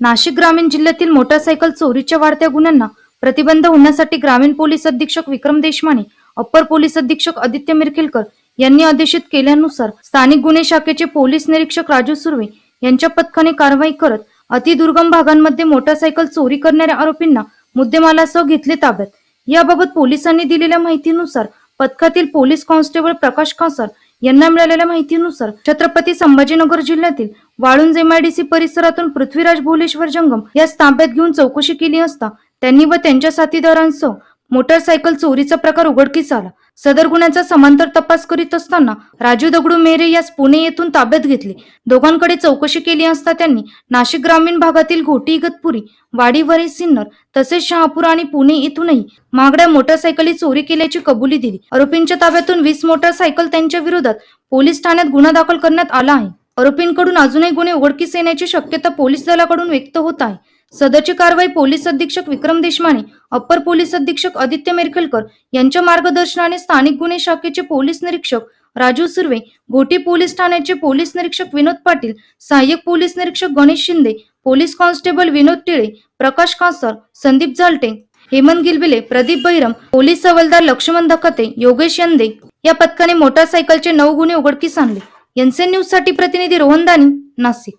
नाशिक ग्रामीण जिल्ह्यातील मोटारसायकल चोरीच्या वाढत्या गुन्ह्यांना प्रतिबंध होण्यासाठी ग्रामीण पोलीस अधीक्षक विक्रम देशमाने अप्पर पोलीस अधीक्षक आदित्य मिरखेलकर यांनी आदेशित केल्यानुसार स्थानिक गुन्हे शाखेचे पोलीस निरीक्षक राजू सुर्वे यांच्या पथकाने कारवाई करत अतिदुर्गम भागांमध्ये मोटारसायकल चोरी करणाऱ्या आरोपींना मुद्देमालासह घेतले ताब्यात. याबाबत पोलिसांनी दिलेल्या माहितीनुसार पथकातील पोलीस कॉन्स्टेबल प्रकाश कासर यांना मिळालेल्या माहितीनुसार छत्रपती संभाजीनगर जिल्ह्यातील वाळुंज एमआयडीसी परिसरातून पृथ्वीराज भुवलेश्वर जंगम या ताब्यात घेऊन चौकशी केली असता त्यांनी व त्यांच्या साथीदारांसह मोटारसायकल चोरीचा प्रकार उघडकीस आला. सदर गुन्ह्याचा समांतर तपास करीत असताना राजू दगडू मेहरे यास पुणे येथून ताब्यात घेतले. दोघांकडे चौकशी केली असता त्यांनी नाशिक ग्रामीण भागातील घोटी इगतपुरी वाडीवरे सिन्नर तसेच शहापूर आणि पुणे येथूनही महागड्या मोटारसायकली चोरी केल्याची कबुली दिली. आरोपींच्या ताब्यातून वीस मोटारसायकल त्यांच्या विरोधात पोलीस ठाण्यात गुन्हा दाखल करण्यात आला आहे. आरोपींकडून अजूनही गुन्हे उघडकीस येण्याची शक्यता पोलीस दलाकडून व्यक्त होत आहे. सदरची कारवाई पोलीस अधीक्षक विक्रम देशमाने अप्पर पोलीस अधीक्षक आदित्य मेरखेलकर यांच्या मार्गदर्शनाने स्थानिक गुन्हे शाखेचे पोलीस निरीक्षक राजू सुर्वे गोटी पोलीस ठाण्याचे पोलीस निरीक्षक विनोद पाटील सहाय्यक पोलीस निरीक्षक Ganesh Shinde police constable Vinod Tile Prakash Kasar Sandeep Zalte Hemant Gilbile Pradeep Bairam police हवालदार लक्ष्मण धकते योगेश यंदे या पथकाने मोटारसायकलचे नऊ गुन्हे उघडकीस आणले. एनसीएन न्यूजसाठी प्रतिनिधी रोहन दानी नाशिक.